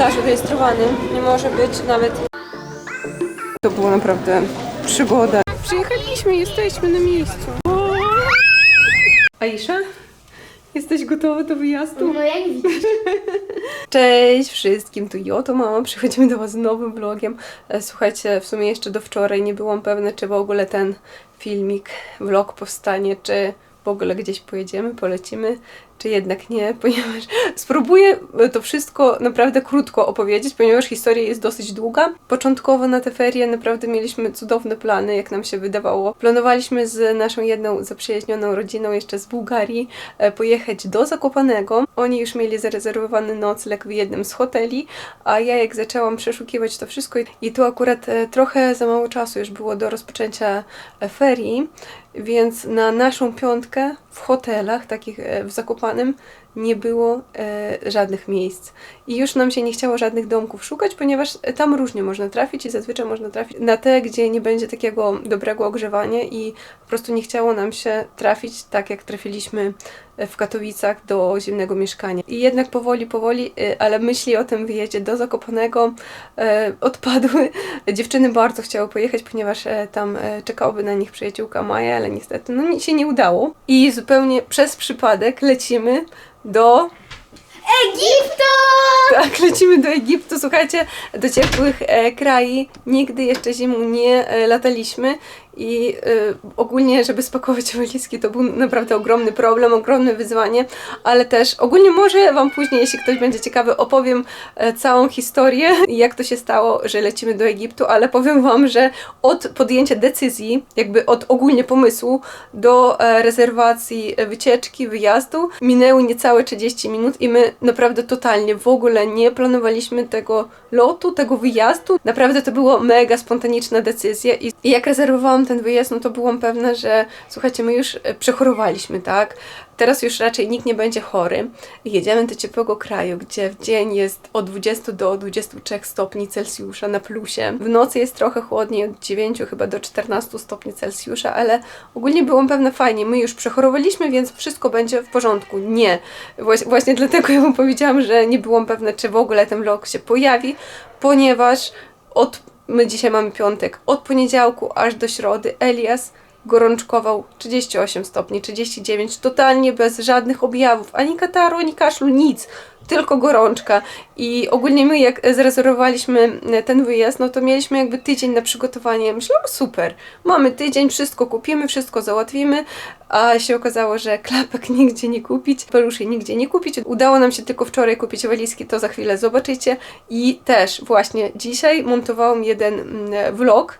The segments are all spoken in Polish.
bagaż rejestrowany. Nie może być nawet... To było naprawdę przygoda. Przyjechaliśmy, jesteśmy na miejscu. Aisza? Jesteś gotowa do wyjazdu? No jak widzisz. Cześć wszystkim, tu Joto Mama. Przychodzimy do Was z nowym vlogiem. E, Słuchajcie, w sumie jeszcze do wczoraj nie byłam pewna, czy w ogóle ten filmik, vlog powstanie, czy w ogóle gdzieś pojedziemy, polecimy, czy jednak nie, ponieważ spróbuję to wszystko naprawdę krótko opowiedzieć, ponieważ historia jest dosyć długa. Początkowo na te ferie naprawdę mieliśmy cudowne plany, jak nam się wydawało. Planowaliśmy z naszą jedną zaprzyjaźnioną rodziną jeszcze z Bułgarii e, pojechać do Zakopanego. Oni już mieli zarezerwowany nocleg w jednym z hoteli, a ja jak zaczęłam przeszukiwać to wszystko i tu akurat e, trochę za mało czasu już było do rozpoczęcia e, ferii, więc na naszą piątkę w hotelach, takich e, w Zakopanem, nie było e, żadnych miejsc. I już nam się nie chciało żadnych domków szukać, ponieważ e, tam różnie można trafić i zazwyczaj można trafić na te, gdzie nie będzie takiego dobrego ogrzewania i po prostu nie chciało nam się trafić tak, jak trafiliśmy w Katowicach do zimnego mieszkania. I jednak powoli, powoli, e, ale myśli o tym wyjeździe do Zakopanego e, odpadły. Dziewczyny bardzo chciały pojechać, ponieważ e, tam e, czekałaby na nich przyjaciółka Maja, ale niestety no, nic się nie udało. I zupełnie przez przypadek lecimy do Egipto! tak, lecimy do Egiptu, słuchajcie, do ciepłych e, krajów. Nigdy jeszcze zimą nie e, lataliśmy i e, ogólnie, żeby spakować walizki, to był naprawdę ogromny problem, ogromne wyzwanie, ale też ogólnie może Wam później, jeśli ktoś będzie ciekawy, opowiem e, całą historię, jak to się stało, że lecimy do Egiptu, ale powiem Wam, że od podjęcia decyzji, jakby od ogólnie pomysłu do e, rezerwacji e, wycieczki, wyjazdu, minęły niecałe 30 minut i my naprawdę totalnie w ogóle nie planowaliśmy tego lotu, tego wyjazdu. Naprawdę to było mega spontaniczna decyzja i i jak rezerwowałam ten wyjazd, no to byłam pewna, że słuchajcie, my już e, przechorowaliśmy, tak? Teraz już raczej nikt nie będzie chory. Jedziemy do ciepłego kraju, gdzie w dzień jest od 20 do 23 stopni Celsjusza na plusie. W nocy jest trochę chłodniej, od 9 chyba do 14 stopni Celsjusza, ale ogólnie byłam pewna fajnie. My już przechorowaliśmy, więc wszystko będzie w porządku. Nie. Właś- Właśnie dlatego ja wam powiedziałam, że nie byłam pewna, czy w ogóle ten vlog się pojawi, ponieważ od my dzisiaj mamy piątek, od poniedziałku aż do środy. Elias gorączkował 38 stopni, 39, totalnie bez żadnych objawów, ani kataru, ani kaszlu, nic, tylko gorączka. I ogólnie my jak zrezerwowaliśmy ten wyjazd, no to mieliśmy jakby tydzień na przygotowanie. Myślałam, super, mamy tydzień, wszystko kupimy, wszystko załatwimy, a się okazało, że klapek nigdzie nie kupić, peluszy nigdzie nie kupić. Udało nam się tylko wczoraj kupić walizki, to za chwilę zobaczycie. I też właśnie dzisiaj montowałam jeden mm, vlog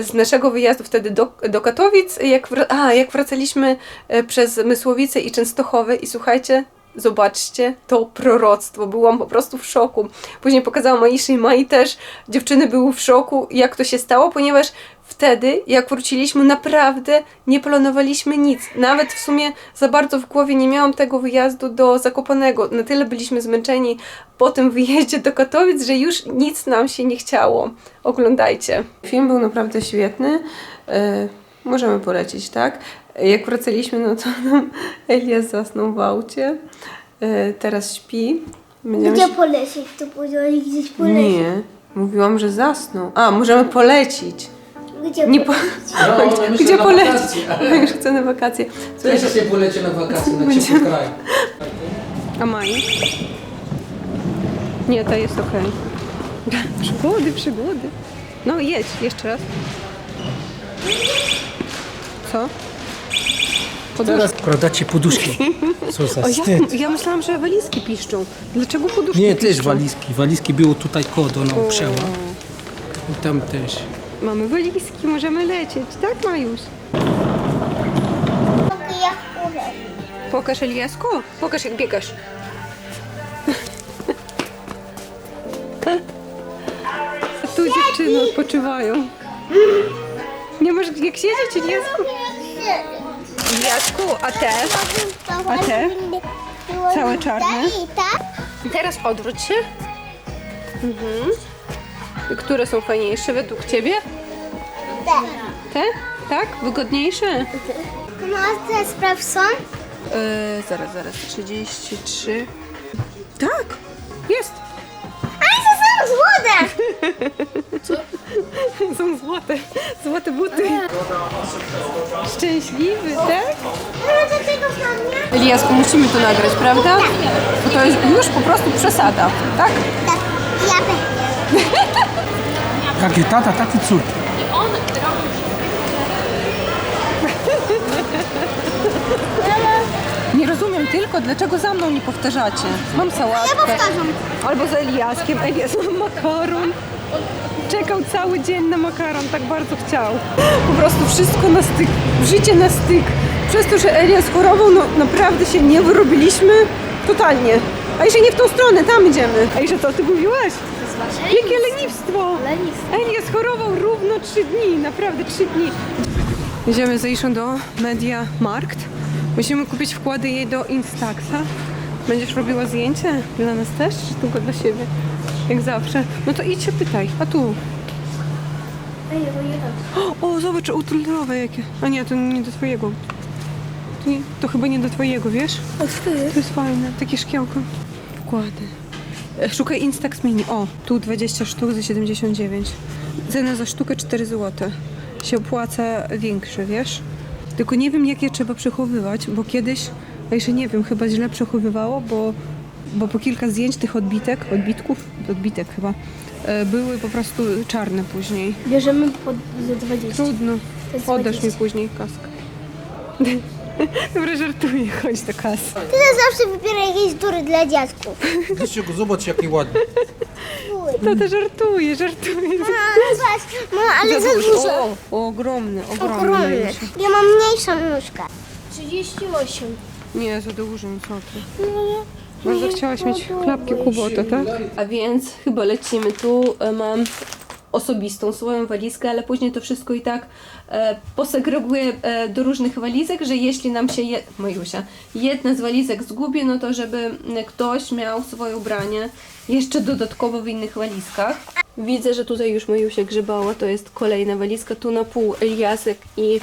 z naszego wyjazdu wtedy do, do Katowic, jak, a, jak wracaliśmy e, przez Mysłowice i Częstochowy i słuchajcie, Zobaczcie to proroctwo. Byłam po prostu w szoku. Później pokazałam Aiszy i Mai też. Dziewczyny były w szoku, jak to się stało, ponieważ wtedy, jak wróciliśmy, naprawdę nie planowaliśmy nic. Nawet w sumie za bardzo w głowie nie miałam tego wyjazdu do Zakopanego. Na tyle byliśmy zmęczeni po tym wyjeździe do Katowic, że już nic nam się nie chciało. Oglądajcie. Film był naprawdę świetny. E, możemy polecić, tak? Jak wracaliśmy, no to nam Elias zasnął w aucie. E, teraz śpi. Będziemy Gdzie się- polecieć? To powiedziałeś gdzieś polecieć. Nie, mówiłam, że zasnął. A, możemy polecić. Gdzie Nie po... No, ale myślę Gdzie na polecieć? wakacje. No, już chcę na wakacje. Też się polecie na wakacje na ciepły kraj. A Mai? Nie, to jest okej. Przygody, przygody. No jedź, jeszcze raz. Co? Poduszki. Teraz prodacie poduszki. Co za O, ja, wstyd. ja myślałam, że walizki piszczą. Dlaczego poduszki Nie, piszczą? też walizki. Walizki było tutaj kod, ona uprzęła. I tam też. Mamy walizki, możemy lecieć, tak Majuś? Pokaż Eliasku, pokaż jak biegasz. Tu dziewczyny odpoczywają. Nie masz jak siedzieć Eliasku? Eliasku, a te? A te? Całe czarne? Tak? Teraz odwróć się. Mhm. Które są fajniejsze według Ciebie? Tak. Te? Tak? Wygodniejsze? No a te spraw są? Yy, zaraz, zaraz. 33. Tak! Jest! A Co? Są złote, złote buty. Szczęśliwy, tak? Ale do tego dla mnie? Eliasku, musimy to nagrać, prawda? Bo to jest już po prostu przesada, tak? Tak, ja będę. Jaki tata, taki córki. Nie rozumiem tylko, dlaczego za mną nie powtarzacie. Mam sałatkę. Ja powtarzam. Albo z Eliaskiem. Elias ma makaron. Czekał cały dzień na makaron, tak bardzo chciał. Po prostu wszystko na styk, życie na styk. Przez to, że Elias chorował, no naprawdę się nie wyrobiliśmy totalnie. A jeszcze nie w tą stronę, tam idziemy. A jeszcze co ty mówiłaś? Jakie lenistwo! Elias chorował równo trzy dni, naprawdę trzy dni. Idziemy z Aiszą do Media Markt. Musimy kupić wkłady jej do Instaxa. Będziesz robiła zdjęcie dla nas też, czy tylko dla siebie? Jak zawsze. No to idź się pytaj. A tu. O, zobacz, ultralowe jakie. A nie, to nie do twojego. To, nie, to chyba nie do twojego, wiesz? To jest fajne, takie szkiełko. Wkłady. E, Szukaj Instax Mini. O, tu 20 sztuk za 79. Cena za sztukę 4 zł. Się opłaca większe, wiesz? Tylko nie wiem, jak je trzeba przechowywać, bo kiedyś, a jeszcze nie wiem, chyba źle przechowywało, bo, bo po kilka zdjęć tych odbitek, odbitków, odbitek chyba, e, były po prostu czarne później. Bierzemy pod za 20. Trudno. jest Oddasz mi 20. później kask. Dobra, żartuję, chodź do kasy. Ty to zawsze wybiera jakieś dury dla dziadków. Krzysiu, zobacz jaki ładny. Tata żartuje, żartuje. A, zobacz, no ale za dużo. O, o, ogromny, ogromny. Ogromny. Ja mam mniejszą nóżkę. 38. Nie, za duży, co ty. Bardzo chciałaś mieć klapki kubota, tak? A więc chyba lecimy. Tu e, mam osobistą swoją walizkę, ale później to wszystko i tak e, posegreguję e, do różnych walizek, że jeśli nam się, je, jedna z walizek zgubi, no to żeby ktoś miał swoje ubranie jeszcze dodatkowo w innych walizkach. Widzę, że tutaj już Majusia grzebała, to jest kolejna walizka, tu na pół Eliasek i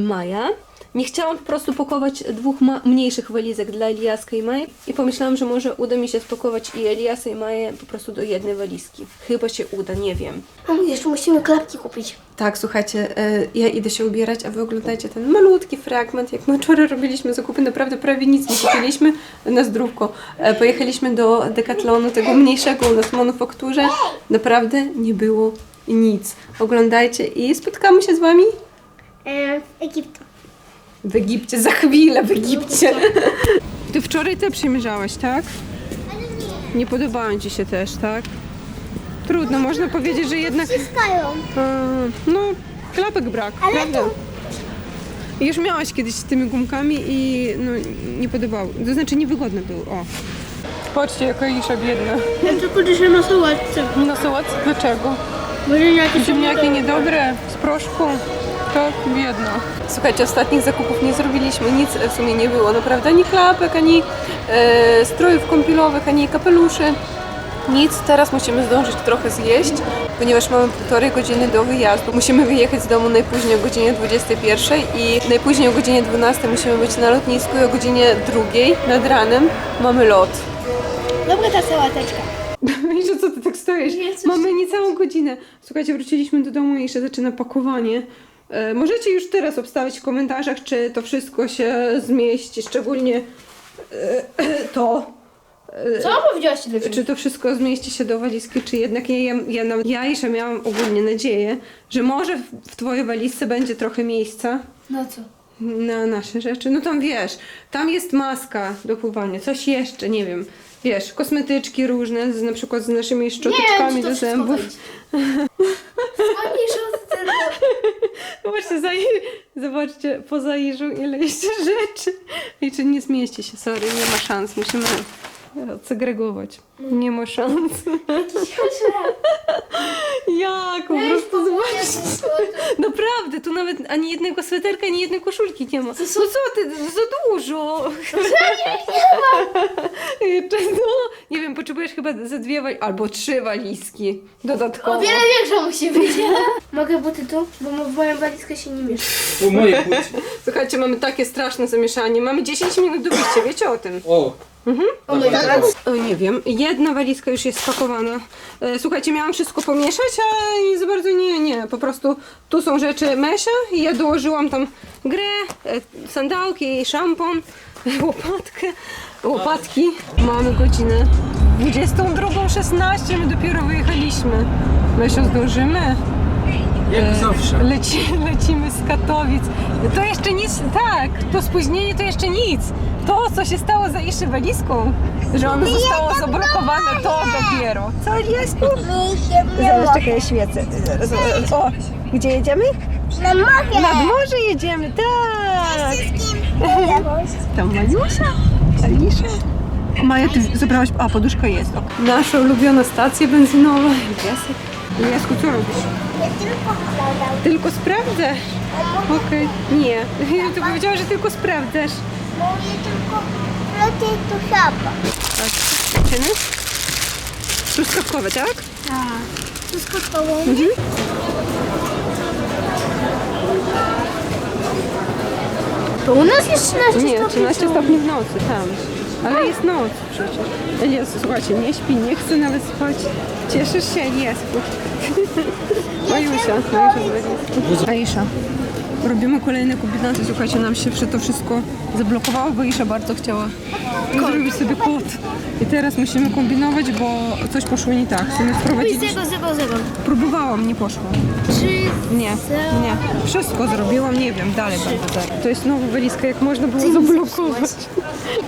Maja. Nie chciałam po prostu pakować dwóch ma- mniejszych walizek dla Eliaska i Maji i pomyślałam, że może uda mi się spakować i Eliasa i Maję po prostu do jednej walizki. Chyba się uda, nie wiem. Mamo, jeszcze musimy klapki kupić. Tak, słuchajcie, e, ja idę się ubierać, a wy oglądajcie ten malutki fragment, jak my wczoraj robiliśmy zakupy, naprawdę prawie nic nie kupiliśmy na zdrówko. E, Pojechaliśmy do Decathlonu, tego mniejszego u nas w manufakturze. Naprawdę nie było nic. Oglądajcie i spotkamy się z wami E, w Egiptu. W Egipcie, za chwilę w Egipcie. Ty wczoraj te przymierzałaś, tak? Nie podobają ci się też, tak? Trudno, można powiedzieć, że jednak... Ściskają. A, no, klapek brak, Ale prawda? tu- Już miałaś kiedyś z tymi gumkami i no, nie podobało. To znaczy niewygodne były, o. Patrzcie, jaka Isza biedna. Ja tylko dzisiaj na sałatce. Na sałat? Dlaczego? Może jakieś Ziemniaki niedobre, z proszku. Tak, biedna. Słuchajcie, ostatnich zakupów nie zrobiliśmy, nic w sumie nie było. Naprawdę ani klapek, ani e, strojów kąpielowych, ani kapeluszy. Nic, teraz musimy zdążyć trochę zjeść, ponieważ mamy półtorej godziny do wyjazdu. Musimy wyjechać z domu najpóźniej o godzinie 21 i najpóźniej o godzinie 12 musimy być na lotnisku i o godzinie 2 nad ranem mamy lot. Dobra ta sałateczka. Jeszcze co ty tak stoisz? Mamy niecałą godzinę. Słuchajcie, wróciliśmy do domu i jeszcze zaczyna pakowanie. E, możecie już teraz obstawić w komentarzach, czy to wszystko się zmieści, szczególnie e, to. Co powiedziałaś do Czy to wszystko zmieści się do walizki, czy jednak ja, ja, ja, ja jeszcze miałam ogólnie nadzieję, że może w, w twojej walizce będzie trochę miejsca No co? na nasze rzeczy. No tam wiesz, tam jest maska do pływania, coś jeszcze, nie wiem. Wiesz, kosmetyczki różne, z, na przykład z naszymi szczoteczkami do zębów. Od tego. Zobaczcie, za, zobaczcie, poza Iżą ile jeszcze rzeczy. I czy nie zmieści się, sorry, nie ma szans, musimy segregować. Nie ma szans. Jak? Po prostu zobaczcie. Naprawdę, tu nawet ani jednego sweterka, ani jednej koszulki nie ma. No co ty, za dużo. No, nie wiem, potrzebujesz chyba ze dwie wali- albo trzy walizki dodatkowo. O wiele większa musi być. Mogę buty tu? Bo w moją walizkę się nie mieszczą. Tu moje płci. Słuchajcie, mamy takie straszne zamieszanie. Mamy 10 minut do wyjścia, wiecie o tym? O, O mój Boże. O, nie wiem, jedna walizka już jest spakowana. E, Słuchajcie, miałam wszystko pomieszać, ale nie za bardzo nie, nie. Po prostu tu są rzeczy Mesia i ja dołożyłam tam grę, e, sandałki, szampon, łopatkę, łopatki. Mamy godzinę 22.16, my dopiero wyjechaliśmy. Mesio, zdążymy? Jak zawsze. Leci, lecimy z Katowic. To jeszcze nic, tak, to spóźnienie to jeszcze nic. To, co się stało za Iszy walizką, że ono zostało zablokowane, to dopiero. Co, Eliasku? Zaraz czekaj, świecę. Zaraz, zaraz. O, gdzie jedziemy? Na morze. Nad morze jedziemy, tak. Tam Maniusia, Alisza. Maja, ty zabrałaś, a poduszka jest. Nasza ulubiona stacja benzynowa. Eliasek. Eliasku, co robisz? Ja tylko oglądam. Tylko sprawdzę. Okej. Nie. Ty powiedziała, że tylko sprawdzasz. Bo ja tylko lecę tu sama. Czyny? Truskawkowe, tak? Wszystko z tobą. To u nas jest 13 Nie, stopni. 13 stopni w nocy, tam. Ale jest noc przecież. Elias, słuchajcie, nie śpi, nie chce nawet spać. Cieszysz się, Eliasku? Majusia, Majusia Aisza. Robimy kolejne kombinacje. Słuchajcie, nam się to wszystko zablokowało, bo Isza bardzo chciała zrobić sobie kod. I teraz musimy kombinować, bo coś poszło nie tak. Chcemy wprowadzić... Zero, zero, zero. Próbowałam, nie poszło. Trzy, Nie, nie. Wszystko zrobiłam, nie wiem, dalej będę tak. To jest nowa walizka, jak można było zablokować.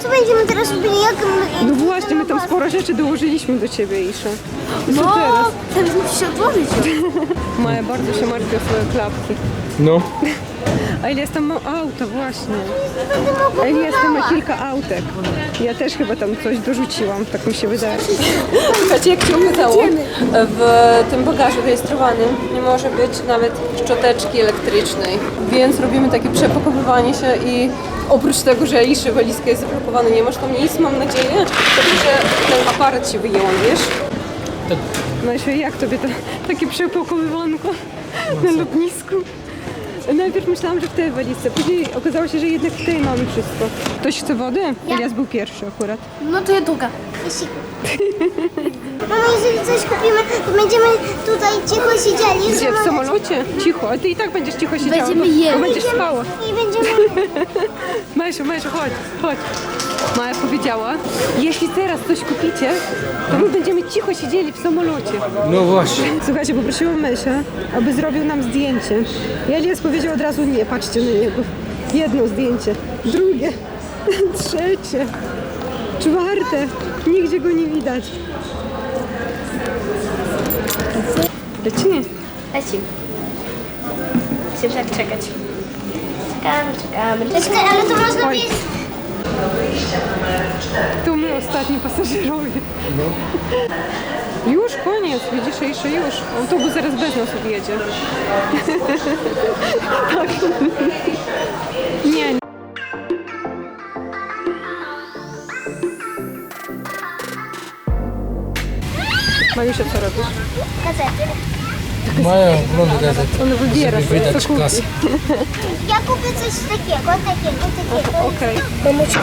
Co będziemy teraz robili? Jak my... No właśnie, my tam sporo rzeczy dołożyliśmy do ciebie, Isza. Co No, teraz? teraz musisz się odłożyć. Maja bardzo się martwi o swoje klapki. No. A Elias tam ma auto, właśnie. A Elias tam ma kilka autek. Ja też chyba tam coś dorzuciłam, tak mi się wydaje. Słuchajcie, jak się okazało, w tym bagażu rejestrowanym nie może być nawet szczoteczki elektrycznej. Więc robimy takie przepakowywanie się i oprócz tego, że Iszy walizka jest zablokowana, nie masz tam nic, mam nadzieję, tylko że ten aparat się wyjęłam, wiesz? Tak. Myślę, jak tobie to takie przepakowywanko na lotnisku? Najpierw myślałam, że w tej walizce, później okazało się, że jednak w tej mamy wszystko. Ktoś chce wody? Elias był pierwszy akurat. No to ja długa. Mama, jeżeli coś kupimy, to będziemy tutaj cicho siedzieli. Gdzie? W samolocie? Cicho, a ty i tak będziesz cicho siedziała, Będziemy bo, bo będziesz spała. I będziemy... Majsiu, Majsiu, chodź, chodź. Maja powiedziała, jeśli teraz coś kupicie, to my będziemy cicho siedzieli w samolocie. No właśnie. Słuchajcie, poprosiłam Mesia, aby zrobił nam zdjęcie. I Elias powiedział od razu nie, patrzcie na niego. Jedno zdjęcie, drugie, trzecie, czwarte. Nigdzie go nie widać. Lecimy. Lecimy. Musimy tak czekać. Czekamy, czekamy, czekamy. Czekaj, ale to można wiedzieć. To my ostatni pasażerowie. Już koniec, widzisz, jeszcze już. Autobus zaraz bez nas odjedzie. tak. Majusia, co robisz? Gazety. Mają ogląda gazet. Ona wybiera sobie, wydać co kupi. klasę. Ja kupię coś takiego, takiego, takiego. Okej.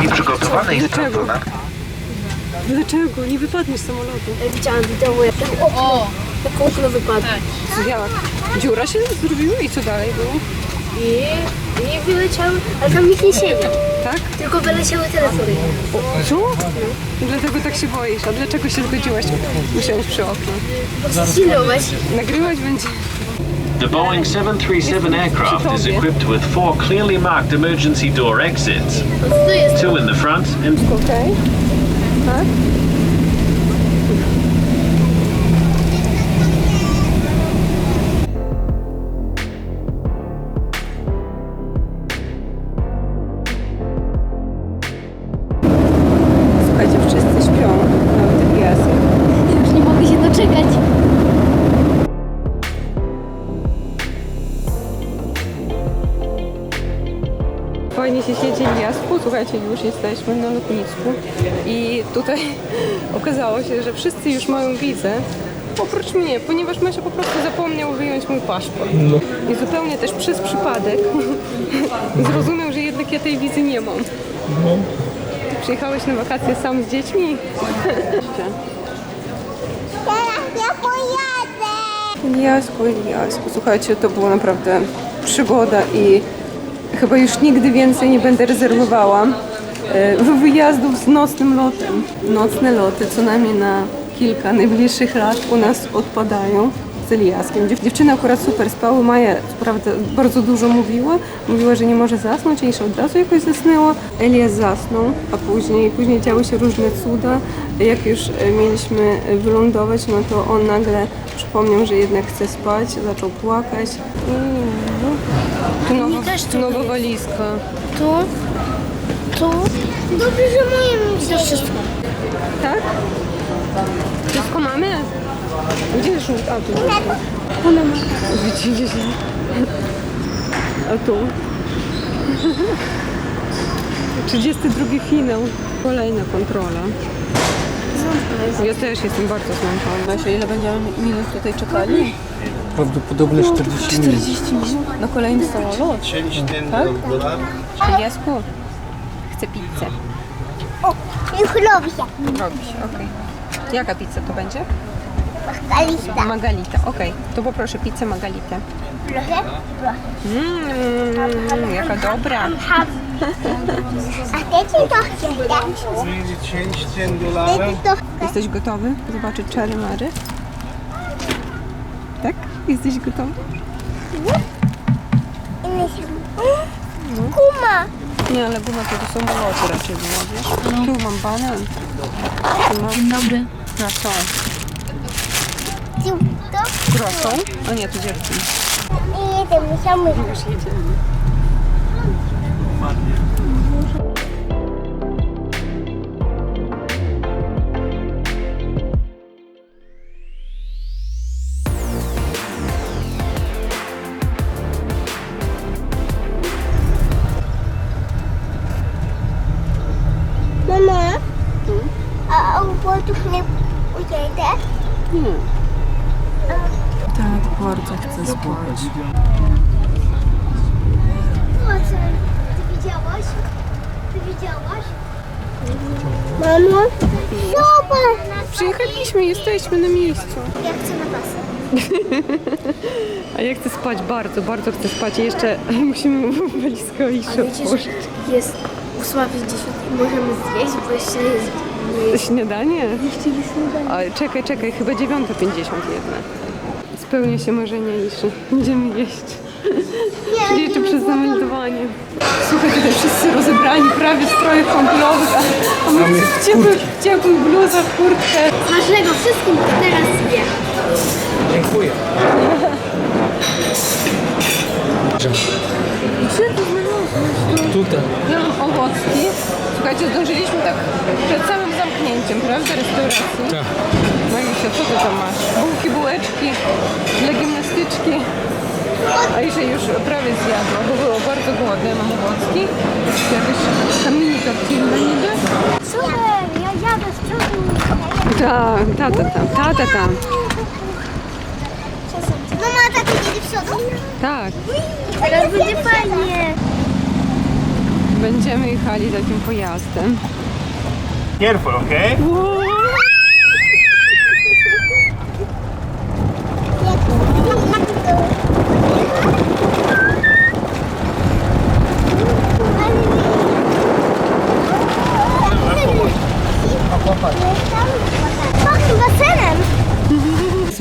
I przygotowany instruktor na Dlaczego? Nie wypadniesz z samolotu. Widziałam wideo, jak tam okno, jak okno wypadło. Jak? Dziura się zrobiła i co dalej było? I, I wyleciały, ale tam nikt nie siedzi. Tak? Tylko wyleciały telefony. Co? Dlatego tak się boisz. A dlaczego się zgodziłaś usiąść przy oknie? Zinować. Nagrywać będzie. The Boeing 737 aircraft is equipped with four clearly marked emergency door exits, two in the front and Okej. Tak? Słuchajcie, już jesteśmy na lotnisku i tutaj okazało się, że wszyscy już mają wizę. Oprócz mnie, ponieważ Mesio po prostu zapomniał wyjąć mój paszport. I zupełnie też przez przypadek zrozumiał, że jednak ja tej wizy nie mam. Przyjechałeś na wakacje sam z dziećmi? Teraz ja pojadę. Jasku, jasku. Słuchajcie, to było naprawdę przygoda i chyba już nigdy więcej nie będę rezerwowała e, wyjazdów z nocnym lotem. Nocne loty co najmniej na kilka najbliższych lat u nas odpadają z Eliaskiem. Dziew- Dziewczyny akurat super spały, Maja prawda bardzo dużo mówiła, mówiła, że nie może zasnąć, Aisza od razu jakoś zasnęła. Elias zasnął, a później, później działy się różne cuda. Jak już e, mieliśmy wylądować, no to on nagle przypomniał, że jednak chce spać, zaczął płakać. Mm. Tu nowa, też tu nowa walizka. Tu, tu Dobrze, że moje mi to wszystko. Tak? Wszystko mamy? Gdzie jest żółt? A tu. Widzicie się? A tu? 32 finał. Kolejna kontrola. Ja też jestem bardzo zmęczona. Masia, ile będziemy minut tutaj czekali? Prawdopodobnie 40 minut. 40 minut na kolejny samolot. Tak? Jasku, chcę pizzę. Już robi się. Robi się, okej. Jaka pizza to będzie? Kalista. Magalita, okej. To poproszę pizzę Magalitę. Proszę? Proszę. Mmm, jaka dobra. A ty ci to chcesz? Ty ci to Jesteś gotowy zobaczyć czary mary? Jesteś gotowy? Się. Kuma. Nie, ale guma to do samolotu raczej była, wiesz? Tu mam banan. Tu mam... Dzień dobry. Na co? To. Grosą? A nie, tu dziewczyn. I jedziemy. Już jedziemy. Jesteśmy na miejscu. Ja chcę na basen. A ja chcę spać bardzo, bardzo chcę spać. I jeszcze musimy walizkę i otworzyć. Jest 8.50 i możemy zjeść, bo jeszcze jest Śniadanie? A, czekaj, czekaj, chyba 9.50 jednak. Spełnia się marzenie Iszy. Będziemy jeść. Czyli jeszcze przez zameldowanie. Słuchaj, tutaj wszyscy rozebrani, prawie w strojach kąpielowych, a, my w ciepłych, w ciepłych bluzach, kurtkę. Smacznego wszystkim, kto teraz zje. Dziękuję. Tutaj. Ja mam owocki. Słuchajcie, zdążyliśmy tak przed samym zamknięciem, prawda, restauracji? Tak. Majusia, co ty tam masz? Bułki, bułeczki dla gimnastyczki. A jeszcze już prawie zjadła, bo było bardzo głodne. Mam owocki. Jakieś tam mini tortilla niby. Super, ja jadę z przodu. Tak, tata tam, tata tam. Mama, a tata jedzie w przodu? Tak, Teraz będzie fajnie. będziemy jechali takim pojazdem. Careful, okay? Pachnie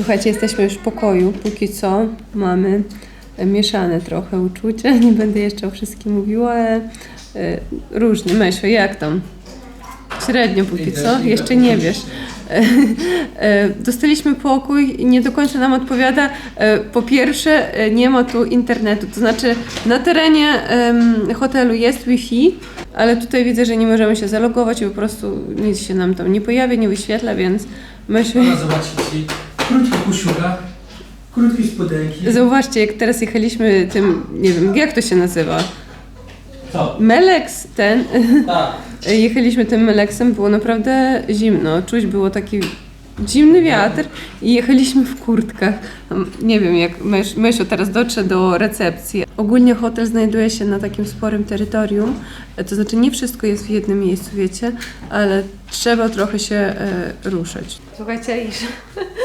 Słuchajcie, jesteśmy już w pokoju. Póki co mamy e, mieszane trochę uczucia. Nie będę jeszcze o wszystkim mówiła, ale e, różnie. Mysio, jak tam? Średnio póki co, jeszcze nie wiesz. E, e, Dostaliśmy pokój i nie do końca nam odpowiada. E, Po pierwsze, e, nie ma tu internetu, to znaczy na terenie em, hotelu jest Wi-Fi, ale tutaj widzę, że nie możemy się zalogować i po prostu nic się nam tam nie pojawia, nie wyświetla, więc myślę... Można zobaczyć krótki koszula, krótkie spodenki. Zauważcie, jak teraz jechaliśmy tym, nie wiem, jak to się nazywa? Co? Melex ten, Tak. jechaliśmy tym Melexem, było naprawdę zimno, czuć było taki zimny wiatr i jechaliśmy w kurtkach. Tam, Nie wiem, jak mysz, Mysio teraz dotrze do recepcji. Ogólnie hotel znajduje się na takim sporym terytorium, e, to znaczy nie wszystko jest w jednym miejscu, wiecie, ale trzeba trochę się e, ruszać. Słuchajcie, Aisza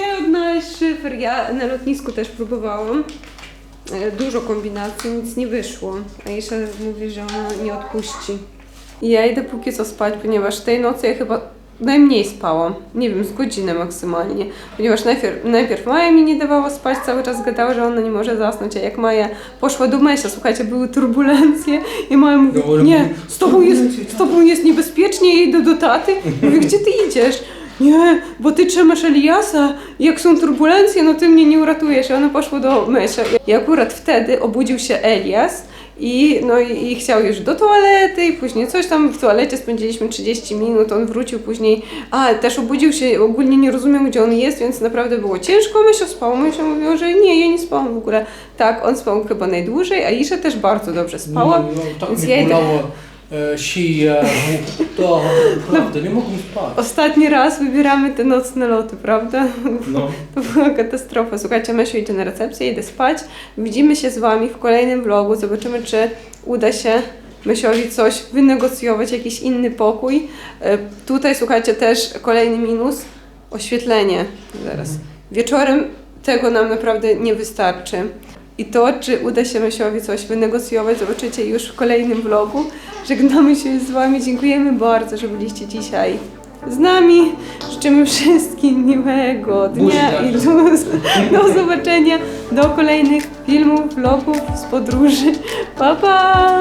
próbuję odnaleźć szyfr. Ja na lotnisku też próbowałam. E, Dużo kombinacji, nic nie wyszło. Aisza mówi, że ona nie odpuści. Ja idę póki co spać, ponieważ tej nocy ja chyba najmniej spałam. Nie wiem, z godzinę maksymalnie. Ponieważ najpierw, najpierw Maja mi nie dawała spać, cały czas gadała, że ona nie może zasnąć, a jak Maja poszła do Mesia, słuchajcie, były turbulencje i Maja mówi, nie, mówi, z tobą, jest, z tobą jest niebezpiecznie, ja idę do taty. Mówię, gdzie ty idziesz? Nie, bo ty trzymasz Eliasa. Jak są turbulencje, no ty mnie nie uratujesz. I ona poszła do Mesza. I akurat wtedy obudził się Elias i, no i, i chciał już do toalety i później coś tam w toalecie spędziliśmy 30 minut, on wrócił później, a też obudził się, ogólnie nie rozumiał gdzie on jest, więc naprawdę było ciężko, Mysio spał, Mysio mówił, że nie, ja nie spałam w ogóle. Tak, on spał chyba najdłużej, a Isza też bardzo dobrze spała, No, no, tak więc ja bolało e, szyję, to naprawdę, nie mogłem spać. Ostatni raz wybieramy te nocne loty, prawda? No. To była katastrofa. Słuchajcie, Mysiu idzie na recepcję, idę spać. Widzimy się z Wami w kolejnym vlogu. Zobaczymy, czy uda się Mysiowi coś wynegocjować, jakiś inny pokój. E, Tutaj, słuchajcie, też kolejny minus. Oświetlenie. Zaraz. Wieczorem tego nam naprawdę nie wystarczy. I to, czy uda się Mysiowi coś wynegocjować, zobaczycie już w kolejnym vlogu. Żegnamy się z Wami. Dziękujemy bardzo, że byliście dzisiaj z nami. Życzymy wszystkim miłego dnia i luz. Do zobaczenia do kolejnych filmów, vlogów z podróży. Pa, pa!